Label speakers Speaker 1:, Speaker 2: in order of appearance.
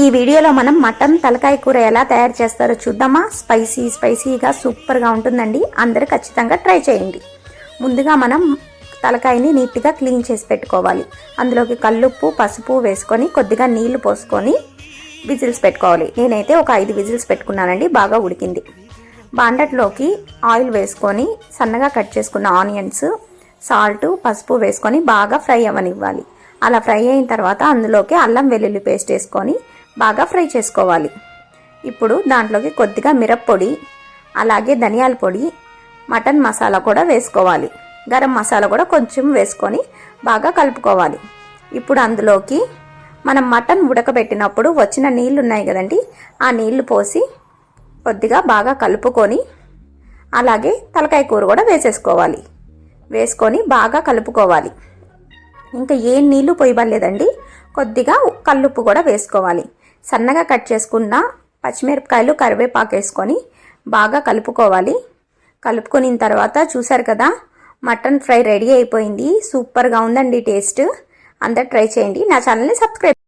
Speaker 1: ఈ వీడియోలో మనం మటన్ తలకాయ కూర ఎలా తయారు చేస్తారో చూద్దామా? స్పైసీ స్పైసీగా సూపర్గా ఉంటుందండి. అందరూ ఖచ్చితంగా ట్రై చేయండి. ముందుగా మనం తలకాయని నీట్గా క్లీన్ చేసి పెట్టుకోవాలి. అందులోకి కల్లుప్పు పసుపు వేసుకొని కొద్దిగా నీళ్ళు పోసుకొని విజిల్స్ పెట్టుకోవాలి. నేనైతే ఒక ఐదు విజిల్స్ పెట్టుకున్నానండి. బాగా ఉడికింది. బాండట్లోకి ఆయిల్ వేసుకొని సన్నగా కట్ చేసుకున్న ఆనియన్స్ సాల్ట్ పసుపు వేసుకొని బాగా ఫ్రై అవ్వనివ్వాలి. అలా ఫ్రై అయిన తర్వాత అందులోకి అల్లం వెల్లుల్లి పేస్ట్ వేసుకొని బాగా ఫ్రై చేసుకోవాలి. ఇప్పుడు దాంట్లోకి కొద్దిగా మిరప్పొడి అలాగే ధనియాల పొడి మటన్ మసాలా కూడా వేసుకోవాలి. గరం మసాలా కూడా కొంచెం వేసుకొని బాగా కలుపుకోవాలి. ఇప్పుడు అందులోకి మనం మటన్ ఉడకబెట్టినప్పుడు వచ్చిన నీళ్ళు ఉన్నాయి కదండి ఆ నీళ్ళు పోసి కొద్దిగా బాగా కలుపుకొని అలాగే తలకాయ కూర కూడా వేసేసుకోవాలి. వేసుకొని బాగా కలుపుకోవాలి. ఇంకా ఏ నీళ్ళు పోయబడలేదండి కొద్దిగా కల్లుప్పు కూడా వేసుకోవాలి. సన్నగా కట్ చేసుకున్న పచ్చిమిరపకాయలు కరివేపాకు వేసుకొని బాగా కలుపుకోవాలి. కలుపుకున్న తర్వాత చూసారు కదా మటన్ ఫ్రై రెడీ అయిపోయింది. సూపర్గా ఉందండి టేస్ట్. అందరు ట్రై చేయండి. నా ఛానల్ని సబ్స్క్రైబ్